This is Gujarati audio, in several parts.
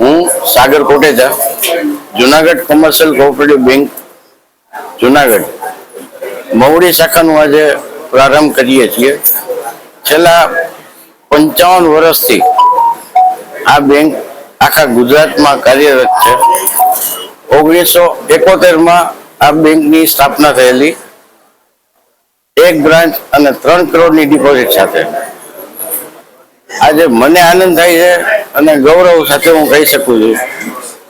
હું Sagar Koteja, Junagadh commercial cooperative bank Junagadh. Mavdi શાખાનું આજે પ્રારંભ કરીએ છીએ. છેલ્લા પંચાવન વર્ષથી આ બેંક આખા ગુજરાતમાં કાર્યરત છે. ઓગણીસો એકોતેરમાં આ બેંકની સ્થાપના થયેલી. એક બ્રાન્ચ અને ત્રણ કરોડની ડિપોઝિટ સાથે. આજે મને આનંદ થાય છે અને ગૌરવ સાથે હું કહી શકું છું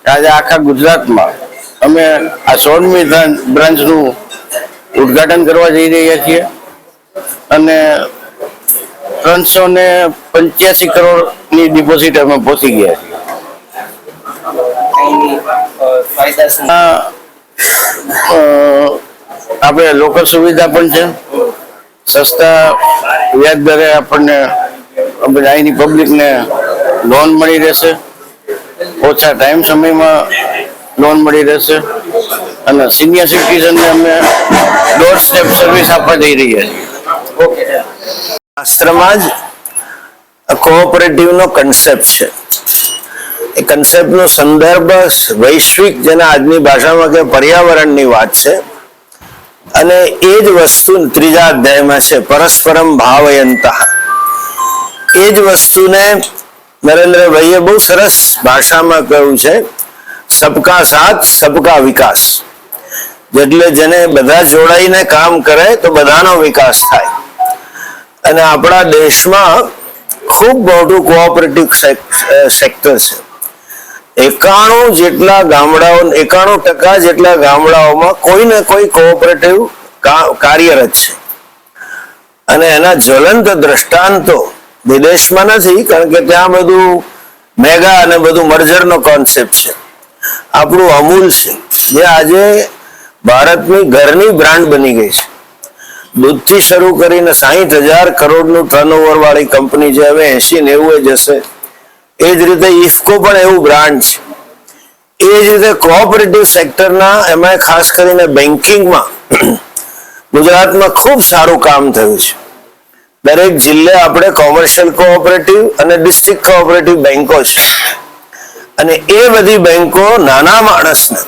કે આજે આખા ગુજરાતમાં અમે આ સોળમી બ્રાન્ચનું ઉદ્ઘાટન કરવા જઈ રહ્યા છીએ અને ત્રણસો ને પંચ્યાસી કરોડની ડિપોઝિટ અમે પહોંચી ગયા છીએ. આપણે લોકલ સુવિધા પણ છે. સસ્તા વ્યાજ દરે આપણને અહીંની પબ્લિકને લોન મળી રહેશે. ઓછા ટાઈમ સમયમાં લોન મળી રહેશે. અને સિનિયર સિટીઝનને અમે ડોર સ્ટેપ સર્વિસ આપવા જઈ રહ્યા છીએ. ઓકે. શાસ્ત્રમાં જ કોઓપરેટિવનો કન્સેપ્ટ છે. એ કન્સેપ્ટનો સંદર્ભ વૈશ્વિક જેના આજની ભાષામાં કે પર્યાવરણની વાત છે. અને એ જ વસ્તુ ત્રીજા અધ્યાયમાં છે, પરસ્પરમ ભાવયંત. એ જ વસ્તુને નરેન્દ્રભાઈએ બહુ સરસ ભાષામાં કહ્યું છે, સબકા સાથ, સબકા વિકાસ. એટલે જેને બધા જોડાઈને કામ કરે તો બધાનો વિકાસ થાય. અને આપણા દેશમાં ખૂબ મોટું કોઓપરેટિવ સેક્ટર છે. એકાણું જેટલા ગામડાઓ, એકાણું ટકા જેટલા ગામડાઓમાં કોઈ ને કોઈ કોઓપરેટિવ કાર્યરત છે. અને એના જ્વલંત દ્રષ્ટાંતો વિદેશમાં નથી, કારણ કે ત્યાં બધું મેગા અને બધું મર્જરનો કોન્સેપ્ટ છે. આપણું અમૂલ છે, જે આજે ભારતની ઘરની બ્રાન્ડ બની ગઈ છે. દૂધથી શરૂ કરીને સાહીઠ હજાર કરોડનું ટર્નઓવર વાળી કંપની જે હવે એસી નેવું જશે, એ જ રીતે ઇફકો પણ એવું બ્રાન્ડ છે. એ જ રીતે કોઓપરેટિવ સેક્ટરના એમાં ખાસ કરીને બેન્કિંગમાં ગુજરાતમાં ખૂબ સારું કામ થયું છે. દરેક જિલ્લે આપણે કોમર્શિયલ કોઓપરેટિવ અને ડિસ્ટ્રિક્ટ કોઓપરેટિવ બેન્કો છે. અને એ બધી બેન્કો નાના માણસને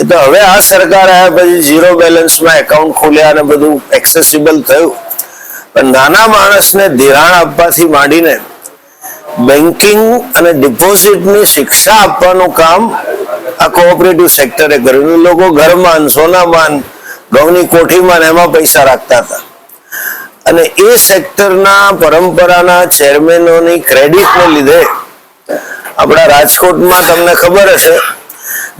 એ તો હવે આ સરકાર આવ્યા પછી ઝીરો બેલેન્સમાં એકાઉન્ટ ખોલ્યા અને બધું એક્સેસિબલ થયું. પણ નાના માણસને ધિરાણ આપવાથી માંડીને બેન્કિંગ અને ડિપોઝિટની શિક્ષા આપવાનું કામ આ કોઓપરેટિવ સેક્ટરે કર્યું. લોકો ઘરમાં સોનામાં ઘઉંની કોઠીમાં એમાં પૈસા રાખતા હતા. અને એ સેક્ટરના પરંપરાના ચેરમેનોની ક્રેડિટને લીધે આપણા રાજકોટમાં તમને ખબર હશે,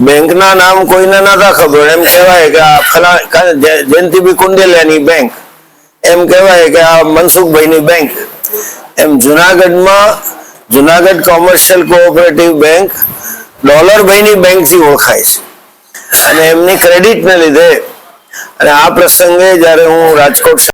બેંકના નામ કોઈને નતા ખબર. એમ કહેવાય કે આ ફલા જયંતિભાઈ કુંડેલિયાની બેંક. એમ કહેવાય કે આ મનસુખભાઈની બેંક. એમ જુનાગઢમાં જુનાગઢ કોમર્શિયલ કોઓપરેટિવ બેંક ડોલરભાઈની બેંકથી ઓળખાય છે. અને એમની ક્રેડિટને લીધે અને આ પ્રસંગે જ્યારે હું રાજકોટ